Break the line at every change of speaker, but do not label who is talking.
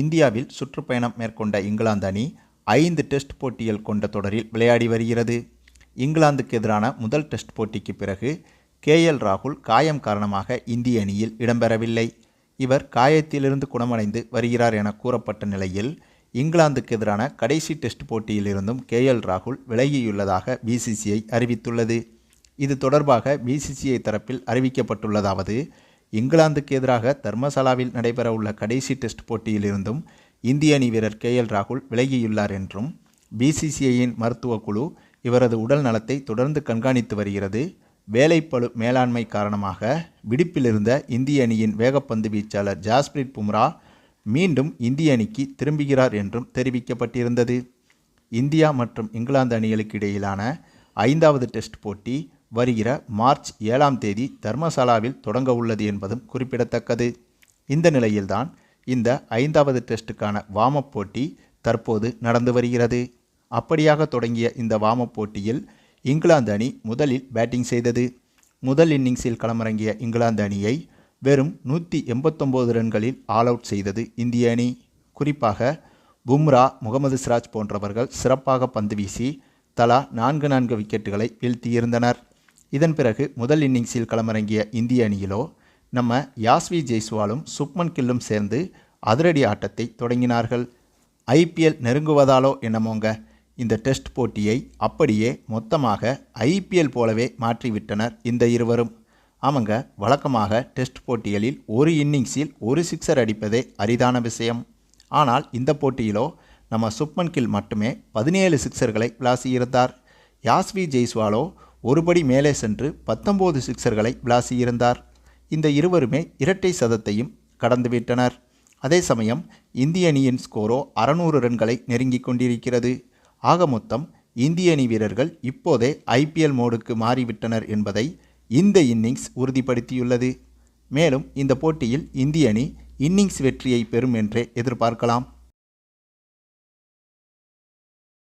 இந்தியாவில் சுற்றுப்பயணம் மேற்கொண்ட இங்கிலாந்து அணி ஐந்து டெஸ்ட் போட்டிகள் கொண்ட தொடரில் விளையாடி வருகிறது. இங்கிலாந்துக்கு எதிரான முதல் டெஸ்ட் போட்டிக்கு பிறகு கேஎல் ராகுல் காயம் காரணமாக இந்திய அணியில் இடம்பெறவில்லை. இவர் காயத்திலிருந்து குணமடைந்து வருகிறார் என கூறப்பட்ட நிலையில் இங்கிலாந்துக்கு எதிரான கடைசி டெஸ்ட் போட்டியிலிருந்தும் கேஎல் ராகுல் விலகியுள்ளதாக பிசிசிஐ அறிவித்துள்ளது. இது தொடர்பாக பிசிசிஐ தரப்பில் அறிவிக்கப்பட்டுள்ளதாவது இங்கிலாந்துக்கு எதிராக தர்மசாலாவில் நடைபெறவுள்ள கடைசி டெஸ்ட் போட்டியிலிருந்தும் இந்திய அணி வீரர் கேஎல் ராகுல் விலகியுள்ளார் என்றும் பிசிசிஐயின் மருத்துவ குழு இவரது உடல் நலத்தை தொடர்ந்து கண்காணித்து வருகிறது. வேலைப்பளு மேலாண்மை காரணமாக விடுப்பிலிருந்த இந்திய அணியின் வேகப்பந்து வீச்சாளர் ஜாஸ்பிரிட் பும்ரா மீண்டும் இந்திய அணிக்கு திரும்புகிறார் என்றும் தெரிவிக்கப்பட்டிருந்தது. இந்தியா மற்றும் இங்கிலாந்து அணிகளுக்கு இடையிலான ஐந்தாவது டெஸ்ட் போட்டி வருகிற மார்ச் ஏழாம் தேதி தர்மசாலாவில் தொடங்க உள்ளது என்பதும் குறிப்பிடத்தக்கது. இந்த நிலையில்தான் இந்த ஐந்தாவது டெஸ்ட்டுக்கான வாமப் போட்டி தற்போது நடந்து வருகிறது. அப்படியாக தொடங்கிய இந்த வாமப் போட்டியில் இங்கிலாந்து அணி முதலில் பேட்டிங் செய்தது. முதல் இன்னிங்ஸில் களமிறங்கிய இங்கிலாந்து அணியை வெறும் நூற்றி எண்பத்தொம்போது ரன்களில் ஆல் அவுட் செய்தது இந்திய அணி. குறிப்பாக பும்ரா முகமது சிராஜ் போன்றவர்கள் சிறப்பாக பந்து வீசி தலா நான்கு நான்கு விக்கெட்டுகளை வீழ்த்தியிருந்தனர். இதன் பிறகு முதல் இன்னிங்ஸில் களமிறங்கிய இந்திய அணியிலோ நம்ம யாஸ்வி ஜெய்ஸ்வாலும் சுப்மன் கில்லும் சேர்ந்து அதிரடி ஆட்டத்தை தொடங்கினார்கள். ஐபிஎல் நெருங்குவதாலோ என்னமோங்க இந்த டெஸ்ட் போட்டியை அப்படியே மொத்தமாக ஐபிஎல் போலவே மாற்றிவிட்டனர் இந்த இருவரும். ஆமாங்க வழக்கமாக டெஸ்ட் போட்டிகளில் ஒரு இன்னிங்ஸில் ஒரு சிக்ஸர் அடிப்பதே அரிதான விஷயம். ஆனால் இந்த போட்டியிலோ நம்ம சுப்மன் கில் மட்டுமே பதினேழு சிக்ஸர்களை விளாசியிருந்தார். யாஸ்வி ஜெய்ஸ்வாலோ ஒருபடி மேலே சென்று பத்தொம்போது சிக்சர்களை விளாசியிருந்தார். இந்த இருவருமே இரட்டை சதத்தையும் கடந்துவிட்டனர். அதே சமயம் இந்திய அணியின் ஸ்கோரோ அறநூறு ரன்களை நெருங்கிக் கொண்டிருக்கிறது. ஆக மொத்தம் இந்திய அணி வீரர்கள் இப்போதே ஐபிஎல் மோடுக்கு மாறிவிட்டனர் என்பதை இந்த இன்னிங்ஸ் உறுதிப்படுத்தியுள்ளது. மேலும் இந்த போட்டியில் இந்திய அணி இன்னிங்ஸ் வெற்றியை பெறும் என்றே எதிர்பார்க்கலாம்.